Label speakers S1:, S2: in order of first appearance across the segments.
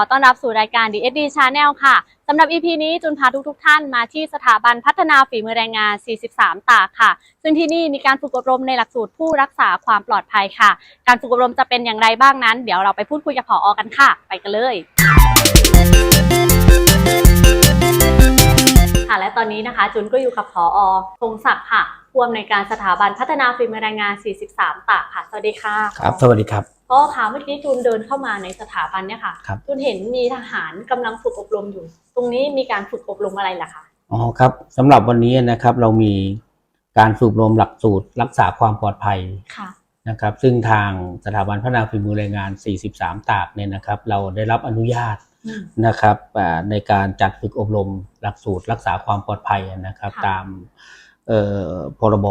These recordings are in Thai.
S1: อต้อนรับสู่รายการ DSD Channel ค่ะสำหรับ EP นี้จุนพาทุกๆทท่านมาที่สถาบันพัฒนาฝีมือแรงงาน 43 ตากค่ะ ซึ่งที่นี่มีการฝึกอบรมในหลักสูตรผู้รักษาความปลอดภัยค่ะ การฝึกอบรมจะเป็นอย่างไรบ้างนั้น เดี๋ยวเราไปพูดคุยกับผออกันค่ะ ไปกันเลยค่ะและตอนนี้นะคะ จุนก็อยู่กับผอพงศักดิ์ค่ะผู้อำนวยการสถาบันพัฒนาฝีมือแรงงาน 43 ตากค่ะ สวัสดีค่ะ
S2: ครับ สวัสดีครับ
S1: ก็ค่ะเมื่อกี้จูนเดินเข้ามาในสถาบันเนี่ยค่ะ
S2: ครับ
S1: จูนเห็นมีทหารกำลังฝึกอบรมอยู่ ตรงนี้มีการฝึกอบรมอะไรล่ะคะ
S2: อ๋อครับสำหรับวันนี้นะครับเรามีการฝึกอบรมหลักสูตรรักษาความปลอดภัย
S1: ค่ะ
S2: นะครับ ซึ่งทางสถาบันพัฒนาฝีมือแรงงาน 43 ตากเนี่ยนะครับ เราได้รับอนุญาต
S1: อืม
S2: นะครับอ่าในการจัดฝึกอบรมหลักสูตรรักษาความปลอดภัยนะครับ
S1: ค่ะ
S2: ตามเอ่อพรบ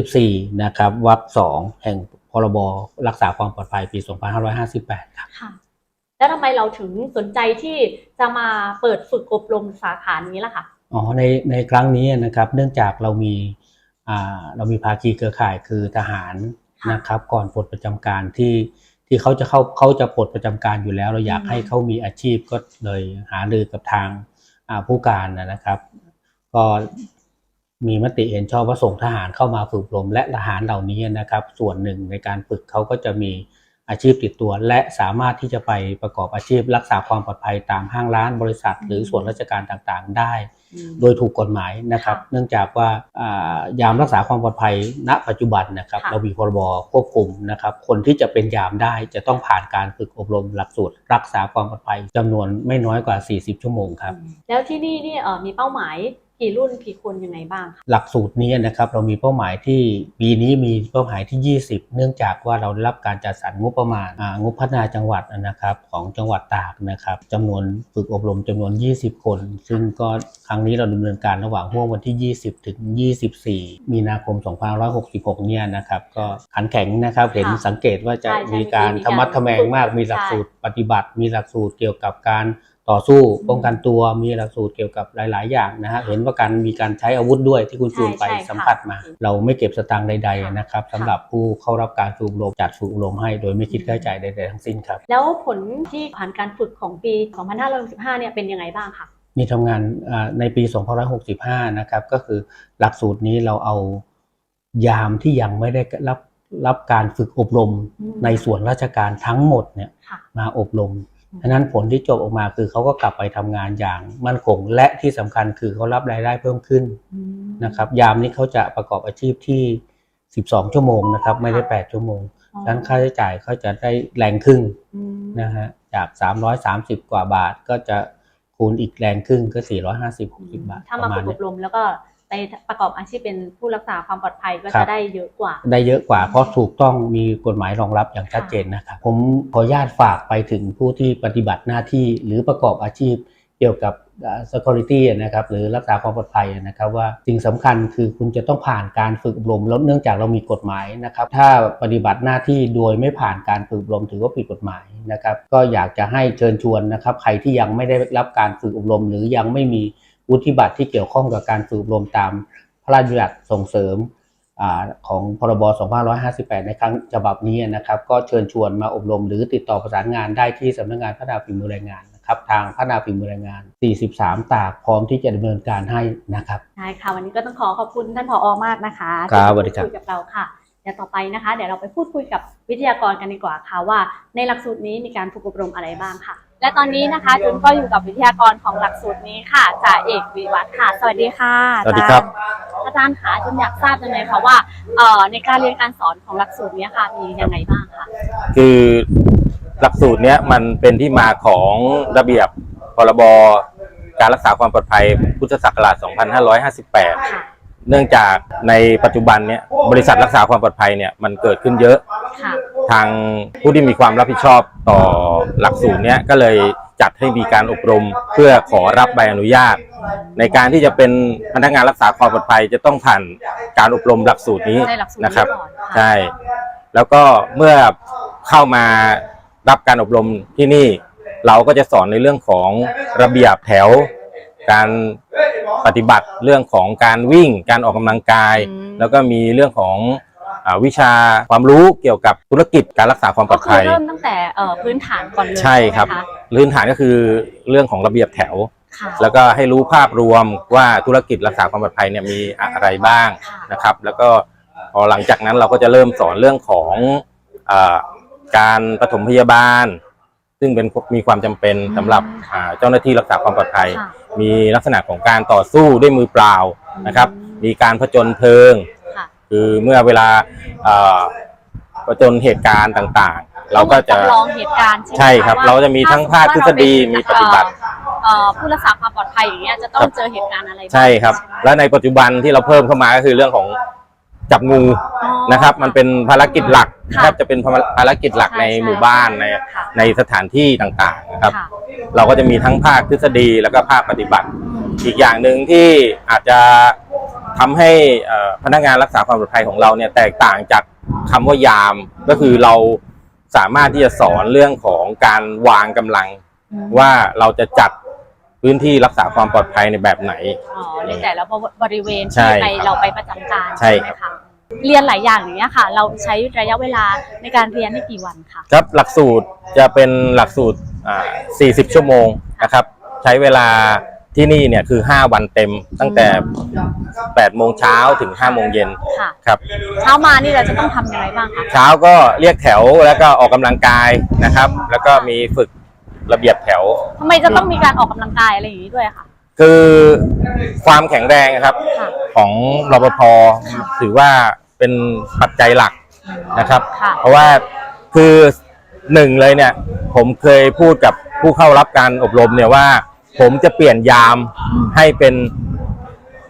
S2: 34 นะครับวรรคสองแห่ง พรบรักษาความปลอดภัยปี 2558 ครับ
S1: ค่ะแล้วทำไมเราถึงสนใจที่จะมาเปิดฝึกอบรมสาขานี้ล่ะคะ
S2: อ๋อในในครั้งนี้นะครับ เนื่องจากเรามีอ่าเรามีภาคีเครือข่ายคือทหาร
S1: ค่ะ
S2: นะครับ ก่อนปลดประจำการที่ที่เขาจะเข้าเขาจะปลดประจำการอยู่แล้ว เราอยาก
S1: อืม
S2: ให้เขามีอาชีพก็เลยหารือกับทางอ่าผู้การนะนะครับ ก็ มีมติเห็นชอบว่าส่งทหารเข้ามาฝึกอบรม และทหารเหล่านี้นะครับ ส่วนหนึ่งในการฝึกเขาก็จะมีอาชีพติดตัว และสามารถที่จะไปประกอบอาชีพ รักษาความปลอดภัยตามห้างร้านบริษัท หรือส่วนราชการต่างๆ ได้
S1: อืม
S2: โดยถูกกฎหมายนะครับ
S1: ค่ะ
S2: เนื่องจากว่าอ่ายามรักษาความปลอดภัยณ ปัจจุบันนะครับ
S1: ค่ะ
S2: เรามีพรบควบคุมนะครับ คนที่จะเป็นยามได้จะต้องผ่านการฝึกอบรมหลักสูตร รักษาความปลอดภัยจำนวนไม่น้อยกว่า 40 ชั่วโมงครับ
S1: แล้วที่นี่นี่เออมีเป้าหมาย กี่รุ่นกี่คนยังไงบ้างคะ
S2: หลักสูตรนี้นะครับเรามีเป้าหมายที่ปีนี้มีเป้าหมายที่ 20 เนื่องจากว่าเราได้รับการจัดสรรงบประมาณอ่างบพัฒนาจังหวัดนะครับของจังหวัดตากนะครับจำนวนฝึกอบรมจำนวน 20 คน ซึ่งก็ครั้งนี้เราดำเนินการระหว่างห่วงวันที่ 20 ถึง 24 มีนาคม 2566 เนี่ยนะครับก็ขันแข็งนะครับเห็นสังเกตว่าจะ
S1: ใช่ใช่
S2: มีการ
S1: มี
S2: ธรรมัดทแมงมาก มีหลักสูตรปฏิบัติ มีหลักสูตรเกี่ยวกับการ ต่อสู้ป้องกันตัวมีหลักสูตรเกี่ยวกับหลาย ๆ อย่างนะฮะเห็นว่าการมีการใช้อาวุธด้วยที่คุณจูนไป
S1: ใช่ใช่ค่ะ
S2: สัมผัสมา เราไม่เก็บสตางค์ใด
S1: ค่ะ
S2: ๆนะครับสำหรับผู้เข้ารับการฝึกอบรมจัดฝึกอบรมให้โดยไม่คิดค่าใช้จ่ายใด ๆ ทั้งสิ้นครับ
S1: แล้วผลที่ผ่านการฝึกของปี 2565 เนี่ยเป็นยังไงบ้างคะ
S2: มีทำงานอ่าในปี 2565 นะครับก็คือหลักสูตรนี้เราเอายามที่ยังไม่ได้รับรับการฝึกอบรม
S1: อืม
S2: ในส่วนราชการทั้งหมดเนี่ย
S1: ค่ะ
S2: มาอบรม
S1: อืม
S2: ฉะนั้นผลที่จบออกมาคือเขาก็กลับไปทำงานอย่างมั่นคงและที่สำคัญคือเขารับรายได้เพิ่มขึ้น
S1: อืม
S2: นะครับ ยามนี้เขาจะประกอบอาชีพที่ 12 ชั่วโมงนะครับ ไม่ได้ 8 ชั่วโมง
S1: อ๋อ
S2: ฉะนั้นค่าใช้จ่ายเขาจะได้แรงครึ่ง
S1: อืม
S2: นะฮะจาก 330 กว่าบาทก็จะคูณอีกแรงครึ่งก็ 450 60 บาท
S1: ถ้า
S2: ป
S1: มา
S2: ระมา
S1: ฝึ
S2: ณ
S1: กอ
S2: เนี้
S1: บรมแล้วก็ ไปประกอบอาชีพเป็นผู้รักษาความปลอดภัยก็
S2: ครั
S1: จะ
S2: บ
S1: ได้เยอะกว่า
S2: ได้เยอะกว่าเพราะถูกต้องมีกฎหมายรองรับอย่างชัดเจนนะครับผมขออนุญาตฝากไปถึงผู้ที่ปฏิบัติหน้าที่หรือประกอบอาชีพเกี่ยวกับอ่า security นะครับหรือรักษาความปลอดภัยนะครับว่าสิ่งสำคัญคือคุณจะต้องผ่านการฝึกอบรมแล้วเนื่องจากเรามีกฎหมายนะครับถ้าปฏิบัติหน้าที่โดยไม่ผ่านการฝึกอบรมถือว่าผิดกฎหมายนะครับก็อยากจะให้เชิญชวนนะครับใครที่ยังไม่ได้รับการฝึกอบรม หรือยังไม่มี วุฒิบัตรที่เกี่ยวข้องกับการฝึกอบรมตามพระราชบัญญัติส่งเสริมอาของพรบ 2558 ในครั้งฉบับนี้นะครับ ก็เชิญชวนมาอบรมหรือติดต่อประสานงานได้ที่สำนักงานพัฒนาฝีมือแรงงานนะครับทางพัฒนาฝีมือแรงงาน 43 ตากพร้อมที่จะดำเนินการให้นะครับ
S1: ใช่ค่ะ วันนี้ก็ต้องขอขอบคุณท่านผอมากนะคะ
S2: ครับ
S1: ที่
S2: สวัสดีครับ
S1: พูดคุยกับเราค่ะ เดี๋ยวต่อไปนะคะ เดี๋ยวเราไปพูดคุยกับวิทยากรกันดีกว่าค่ะว่า ในหลักสูตรนี้มีการฝึกอบรมอะไรบ้างค่ะ และตอนนี้นะคะจุนก็อยู่กับวิทยากรของหลักสูตรนี้ค่ะจ่าเอกวิวัฒน์ค่ะ สวัสดีค่ะ
S3: สวัสดีครับ
S1: อาจารย์ค่ะจุนอยากทราบจังเลยค่ะว่าเอ่อในการเรียนการสอนของหลักสูตรนี้ค่ะมียังไงบ้างคะ
S3: คือหลักสูตรเนี้ยมันเป็นที่มาของระเบียบพรบการรักษาความปลอดภัยพุทธศักราช 2558
S1: ค่ะ
S3: เนื่องจากในปัจจุบันเนี้ยบริษัทรักษาความปลอดภัยเนี่ยมันเกิดขึ้นเยอะ
S1: ค่ะ
S3: ทางผู้ที่มีความรับผิดชอบต่อหลักสูตรเนี้ยก็เลยจัดให้มีการอบรมเพื่อขอรับใบอนุญาต ในการที่จะเป็นพนักงานรักษาความปลอดภัยจะต้องผ่านการอบรมหลักสูตรนี้
S1: ในหลักสูตร
S3: นะครับ
S1: นี้ก่อนค่ะ
S3: ใช่ แล้วก็เมื่อเข้ามารับการอบรมที่นี่ เราก็จะสอนในเรื่องของระเบียบแถว การปฏิบัติเรื่องของการวิ่ง การออกกำลังกาย
S1: อืม
S3: แล้วก็มีเรื่องของ อ่าวิชาความรู้เกี่ยวกับธุรกิจการรักษาความปล
S1: ก็
S3: อด
S1: คือ
S3: ภัย
S1: เริ่มตั้งแต่เอ่อพื้นฐานก่อนเลย
S3: ใช่ครับ
S1: ไหมะ
S3: พื้นฐานก็คือเรื่องของระเบียบแถว
S1: ค่ะ
S3: แล้วก็ให้รู้ภาพรวมว่าธุรกิจรักษาความปลอดภัยเนี่ยมีอะไรบ้าง
S1: ค่ะ
S3: นะครับ แล้วก็พอหลังจากนั้นเราก็จะเริ่มสอนเรื่องของอาการปฐมพยาบาล ซึ่งเป็นมีความจำเป็นสำหรับอ่าเจ้าหน้าที่รักษาความปลอดภัย
S1: ค่ะ
S3: มีลักษณะของการต่อสู้ด้วยมือเปล่านะครับ
S1: อืม
S3: มีการผจญเพลิง
S1: ค่ะ
S3: คือเมื่อเวลาเอ่อผจญเหตุการณ์ต่างๆ เราก็จะ
S1: จำลองเหตุการณ์ใช่ไหม
S3: ใช่ครับ
S1: ว่
S3: เราจะมีทั้งภาคทฤษฎีมีปฏิบัติ
S1: เอ่อผู้รักษาความปลอดภัยอย่างเงี้ยจะต้องเจอเหตุการณ์อะไราง
S3: ใช่ครับ และในปัจจุบันที่เราเพิ่มเข้ามาก็คือเรื่องของจับงู
S1: อ๋อ
S3: นะครับ มันเป็นภารกิจหลัก
S1: ค่ะ
S3: แทบจะเป็นภารกิจหลัก
S1: ใช่
S3: ใน
S1: ใช่
S3: หมู่บ้านใน
S1: ค่ะ
S3: ในสถานที่ต่างๆนะครับ
S1: ค่ะ
S3: เราก็จะมีทั้งภาคทฤษฎีแล้วก็ภาคปฏิบัติ อีกอย่างหนึ่งที่อาจจะ ทำให้เอ่อพนักงานรักษาความปลอดภัยของเราเนี่ยแตกต่างจากคำว่ายามก็คือเราสามารถที่จะสอนเรื่องของการวางกำลัง
S1: อืม
S3: ว่าเราจะจัดพื้นที่รักษาความปลอดภัยในแบบไหน
S1: อ๋อในแต่ละบริเวณ
S3: ใช่
S1: ที่ไป
S3: ครับ
S1: เราไปประจำการ
S3: ใช่
S1: ไหมคะเรียนหลายอย่างอย่างเงี้ยค่ะ เราใช้ระยะเวลาในการเรียนได้กี่วันคะ
S3: ครับหลักสูตรจะเป็นหลักสูตรอ่า40 ชั่วโมงนะครับ ใช้เวลา ที่นี่เนี่ยคือ 5 วันเต็มตั้งแต่8โมงเช้าถึง5โมงเย็น
S1: ค่ะ
S3: ครับ
S1: เช้ามานี่เราจะต้องทำยังไงบ้างคะ
S3: เช้าก็เรียกแถวแล้วก็ออกกำลังกายนะครับ แล้วก็มีฝึกระเบียบแถว
S1: ทำไมจะต้องมีการออกกำลังกายอะไรอย่างนี้ด้วยคะ
S3: คือความแข็งแรงครับ
S1: ค่ะ
S3: ของรปภถือว่าเป็นปัจจัยหลักนะครับ
S1: ค่ะ
S3: เพราะว่าคือหนึ่งเลยเนี่ย ผมเคยพูดกับผู้เข้ารับการอบรมเนี่ยว่า ผมจะเปลี่ยนยามให้เป็น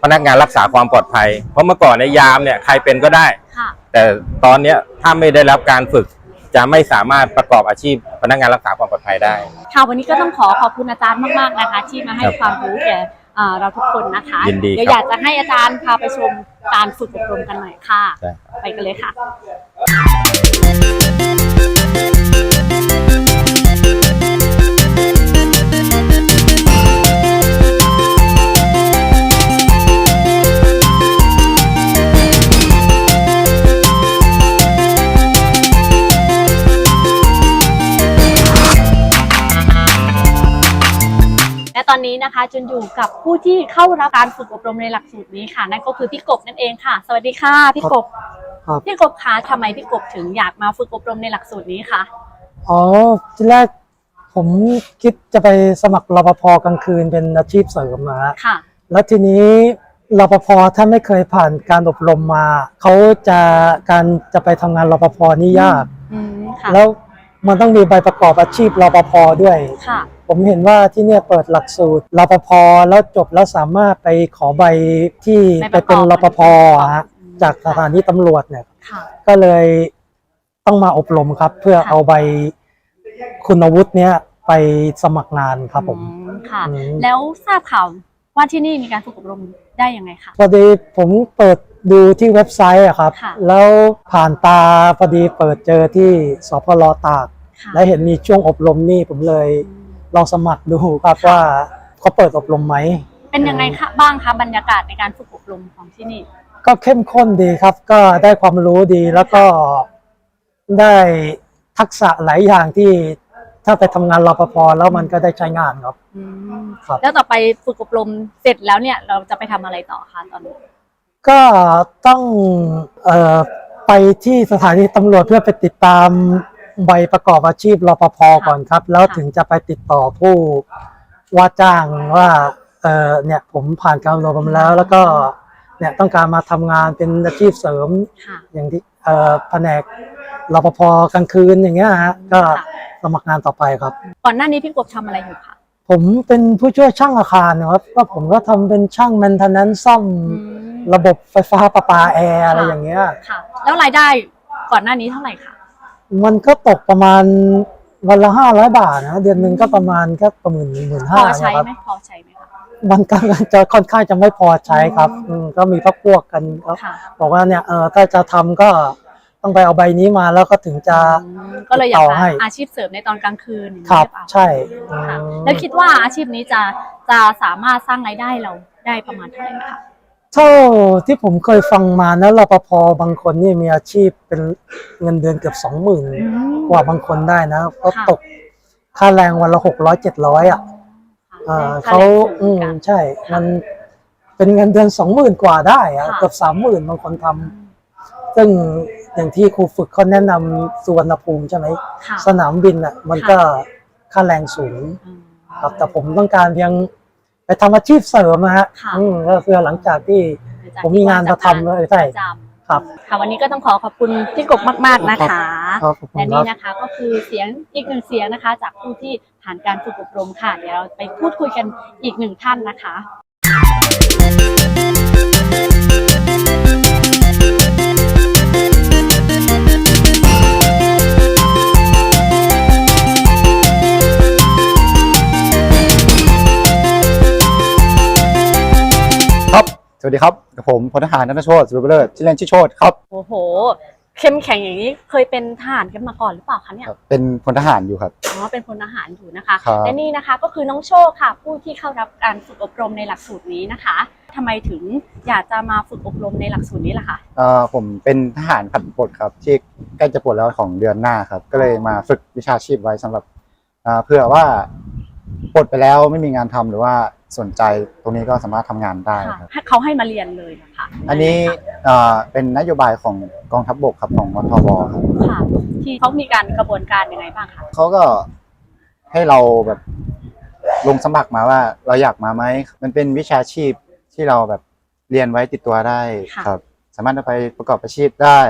S3: พนักงานรักษาความปลอดภัย เพราะเมื่อก่อนในยยามเนี่ยใครเป็นก็ได้
S1: ค่ะ
S3: แต่ตอนเนี้ยถ้าไม่ได้รับการฝึก จะไม่สามารถประกอบอาชีพพนักงานรักษาความปลอดภัยได้
S1: ค่ะวันนี้ก็ต้องขอขอบคุณอาจารย์มากๆนะคะ ที่มาให้
S3: ครับ
S1: ความรู้แก่เอ่อเราทุกคนนะคะ
S3: ยินดี
S1: เดี๋ยว
S3: ครับ
S1: อยากจะให้อาจารย์พาไปชมการฝึกอบรมกันหน่อยค่ะ
S3: ใช่
S1: ไปกันเลยค่ะ และตอนนี้นะคะจุนอยู่กับผู้ที่เข้ารับการฝึกอบรมในหลักสูตรนี้ค่ะ นั่นก็คือพี่กบนั่นเองค่ะ สวัสดีค่ะพี่กบ
S4: ครับ
S1: พี่กบคะทำไมพี่กบถึงอยากมาฝึกอบรมในหลักสูตรนี้คะ
S4: อ๋อทีแรกผมคิดจะไปสมัครรปภกลางคืนเป็นอาชีพเสริมนะฮะ
S1: ค่ะ
S4: แล้วทีนี้รปภถ้าไม่เคยผ่านการอบรมมาเขาจะการจะไปทำงานรปภนี่ยาก
S1: อืมค่ะ
S4: แล้วมันต้องมีใบประกอบอาชีพรปภด้วย
S1: ค่ะ
S4: ผมเห็นว่าที่เนี่ยเปิดหลักสูตรรปภแล้วจบแล้วสามารถไปขอใบที่
S1: ใบ
S4: ไป
S1: ประกอบ
S4: เป็นรปภ
S1: อืม
S4: ฮะจากสถานีตำรวจเนี่ย
S1: ค่ะ
S4: ก็เลยต้องมาอบรมครับ เพื่อ
S1: ค่ะ
S4: เอาใบคุณวุฒิเนี้ยไปสมัครงานครับผม
S1: อืมค่ะ
S4: อืม
S1: แล้วทราบข่าวว่าที่นี่มีการฝึกอบรมได้ยังไงคะ
S4: พอดีผมเปิดดูที่เว็บไซต์อะครับ
S1: ค่ะ
S4: แล้วผ่านตาพอดีเปิดเจอที่สพลตาก
S1: ค่ะ
S4: และเห็นมีช่วงอบรมนี่ผมเลย
S1: อืม
S4: ลองสมัครดูครับว่าเขาเปิดอบรมไหม
S1: เป็นยังไงคะบ้างคะบรรยากาศในการฝึกอบรมของที่นี่
S4: ก็เข้มข้นดีครับ ก็ได้ความรู้ดีแล้วก็ได้ทักษะหลายอย่างที่ถ้าไปทำงานรปภแล้วมันก็ได้ใช้งานครับ
S1: อืม
S4: ครับ
S1: แล้วต่อไปฝึกอบรมเสร็จแล้วเนี่ยเราจะไปทำอะไรต่อคะตอนนี้
S4: ก็ต้องเอ่อไปที่สถานีตำรวจเพื่อไปติดตาม ใบประกอบอาชีพรปภก่อนครับ แล้วถึงจะไปติดต่อผู้ว่าจ้างว่าเออเนี่ยผมผ่านการอบรมแล้ว แล้วก็เนี่ยต้องการมาทำงานเป็นอาชีพเสริม
S1: ค่ะ
S4: อย่างที่เอ่อแผนกรปภกลางคืนอย่างเงี้ยฮะก็
S1: ค่ะ
S4: สมัครงานต่อไปครับ
S1: ก่อนหน้านี้พี่กบทำอะไรอยู่คะ
S4: ผมเป็นผู้ช่วยช่างอาคารนะครับก็ผมก็ทำเป็นช่างแมนเทนแนนซ่อม
S1: อืม
S4: ระบบไฟฟ้าประปาแอร์อะไร
S1: ค่ะ
S4: อย่างเงี้ย
S1: ค่ะ แล้วรายได้ก่อนหน้านี้เท่าไหร่คะ
S4: มันก็ตกประมาณวันละห้าร้อยบาทนะเดือนหนึ่งก็ประมาณก็ประมาณหมื่น
S1: พ
S4: ห้า
S1: อใช้
S4: นะครับ
S1: ไหมพอใช้ไหมคะ
S4: มันก็จะค่อนข้างจะไม่พอใช้ครับ
S1: อืม
S4: อืมก็มีพักพวกกันก็
S1: ค่ะ
S4: บอกว่าเนี่ยเออถ้าจะทำก็ต้องไปเอาใบนี้มาแล้วก็ถึงจะ
S1: อืมก็เลยอยาก
S4: ต่อ
S1: หา
S4: ให้
S1: อาชีพเสริมในตอนกลางคืนอย่างนี้
S4: ครับ
S1: หอเปล่า
S4: ใช่
S1: ค่ะ
S4: อืม
S1: แล้วคิดว่าอาชีพนี้จะจะสามารถสร้างรายได้เราได้ประมาณเท่าไหร่คะ
S4: เท่าที่ผมเคยฟังมานะรปภบางคนนี่มีอาชีพเป็นเงินเดือนเกือบสองหมื่นกว่าบางคนได้นะเขา
S1: ค่ะ
S4: ตกค่าแรงวันละหกร้อยเจ็ดร้อยอะเอ่อเขาอืมใช่ มันเป็นเงินเดือนสองหมื่นกว่าได้อะเกือบสามหมื่นบางคนทำซึ่งอย่างที่ครูฝึกเขาแนะนำสุวรรณภูมิใช่ไหม
S1: ค่ะ
S4: สนามบินอะ มันก็ค่าแรงสูงครับแต่ผมต้องการเพียง ไปทำอาชีพเสริมนะฮะ
S1: ค่ะ
S4: อืมก็คือหลังจากที่ ผมมีงานมาทำเลยใช่
S1: ประจำ
S4: ครับ
S1: ค่ะวันนี้ก็ต้องขอขอบคุณพี่กบมาก ๆนะคะ
S4: ครับขอบคุณ
S1: และ
S4: ค
S1: นี่
S4: รับ
S1: นะคะก็คือเสียงอีกหนึ่งเสียงนะคะ จากผู้ที่ผ่านการฝึกอบรมค่ะ เดี๋ยวเราไปพูดคุยกันอีกหนึ่งท่านนะคะ
S5: วัสดีครับกับผมพลทหารนัทโชติสุรเบลิศชื่อเล่นชื่อโชติครับ
S1: โอ้โห เข้มแข็งอย่างนี้เคยเป็นทหารกันมาก่อนหรือเปล่าคะเนี่ย
S5: เป็นพลทหารอยู่ครับ
S1: อ๋อ เป็นพลทหารอยู่นะคะ
S5: ครับ
S1: และนี่นะคะก็คือน้องโชคค่ะ ผู้ที่เข้ารับการฝึกอบรมในหลักสูตรนี้นะคะทำไมถึงอยากจะมาฝึกอบรมในหลักสูตรนี้ล่ะคะ
S5: เอ่อผมเป็นทหารผัดปลดครับ ที่ใกล้จะปลดแล้วของเดือนหน้าครับ ก็เลยมาฝึกวิชาชีพไว้สำหรับอ่าเผื่อว่าปลดไปแล้วไม่มีงานทำหรือว่า สนใจตรงนี้ก็สามารถทำงานได้
S1: ค่ะ
S5: ครับ
S1: ให้เขาให้มาเรียนเลยนะคะ
S5: อันนี้เอ่อเป็นนโยบายของกองทัพบกครับของมทบครับ
S1: ค่ะ ที่เขามีการกระบวนการยังไงบ้างคะ
S5: เขาก็ให้เราแบบลงสมัครมาว่าเราอยากมาไหมมันเป็นวิชาชีพที่เราแบบเรียนไว้ติดตัวได้ครับ สามารถเอาไปประกอบอาชีพได้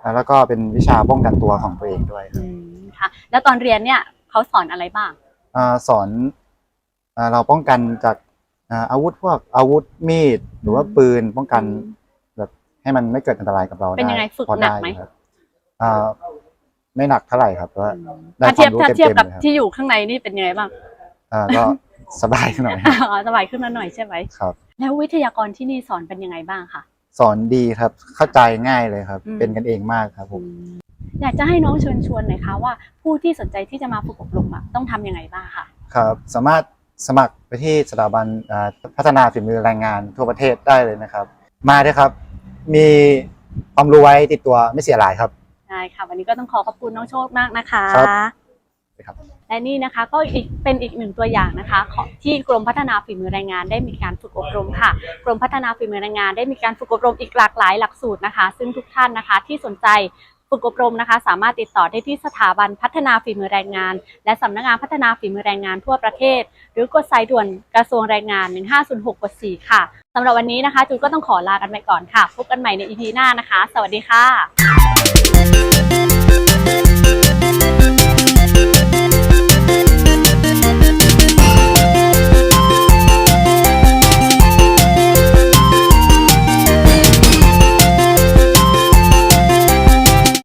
S5: อ่าแล้วก็เป็นวิชาป้องกันตัวของตัวเองด้วยครับ
S1: อืมค่ะ แล้วตอนเรียนเนี่ยเขาสอนอะไรบ้าง
S5: อ่าสอนอ่า เราป้องกันจากอ่าอาวุธพวกอาวุธมีดหรือว่าปืนป้องกัน
S1: อืม
S5: แบบให้มันไม่เกิดอันตรายกับเราได้
S1: เป็นยังไงฝึก
S5: พอ
S1: หนัก
S5: ด้
S1: ไหม
S5: ครับอ่าไม่หนักเท่าไหร่ครับแต่ว่าได้
S1: ถ้าเทียบ
S5: ความรู้
S1: ถ้าเทียบกับ
S5: เต็มๆเลยครับ
S1: ที่อยู่ข้างในนี่เป็นยังไงบ้าง
S5: อ่าก็สบายขึ้นหน่อย
S1: อ๋อสบายขึ้นมาหน่อยใช่ไหม
S5: ครับ
S1: แล้ววิทยากรที่นี่สอนเป็นยังไงบ้างคะ
S5: สอนดีครับเข้าใจง่ายเลยครับ
S1: อืม
S5: เป็นกันเองมากครับผม
S1: อยากจะให้น้องเชิญชวนหน่อยคะว่าผู้ที่สนใจที่จะมาฝึกอบรมอะต้องทำยังไงบ้างคะ
S5: ครับ สามารถ สมัครไปที่สถาบันอ่าพัฒนาฝีมือแรงงานทั่วประเทศได้เลยนะครับ มาด้วยครับ มีความรู้ไว้ติดตัวไม่เสียหลายครับ
S1: ได้ค่ะ วันนี้ก็ต้องขอขอบคุณน้องโชคมากนะคะ
S5: ครับครับ
S1: และนี่นะคะก็อีกเป็นอีกหนึ่งตัวอย่างนะคะของที่กรมพัฒนาฝีมือแรงงานได้มีการฝึกอบรมค่ะ กรมพัฒนาฝีมือแรงงานได้มีการฝึกอบรมอีกหลากหลายหลักสูตรนะคะ ซึ่งทุกท่านนะคะที่สนใจ ฝึกอบรมนะคะ สามารถติดต่อได้ที่สถาบันพัฒนาฝีมือแรงงาน และสำนักงานพัฒนาฝีมือแรงงานทั่วประเทศ หรือกดสายด่วนกระทรวงแรงงาน 1506กด4ค่ะสำหรับวันนี้นะคะจูนก็ต้องขอลากันไปก่อนค่ะ พบกันใหม่ใน EP หน้านะคะ สวัสดีค่ะ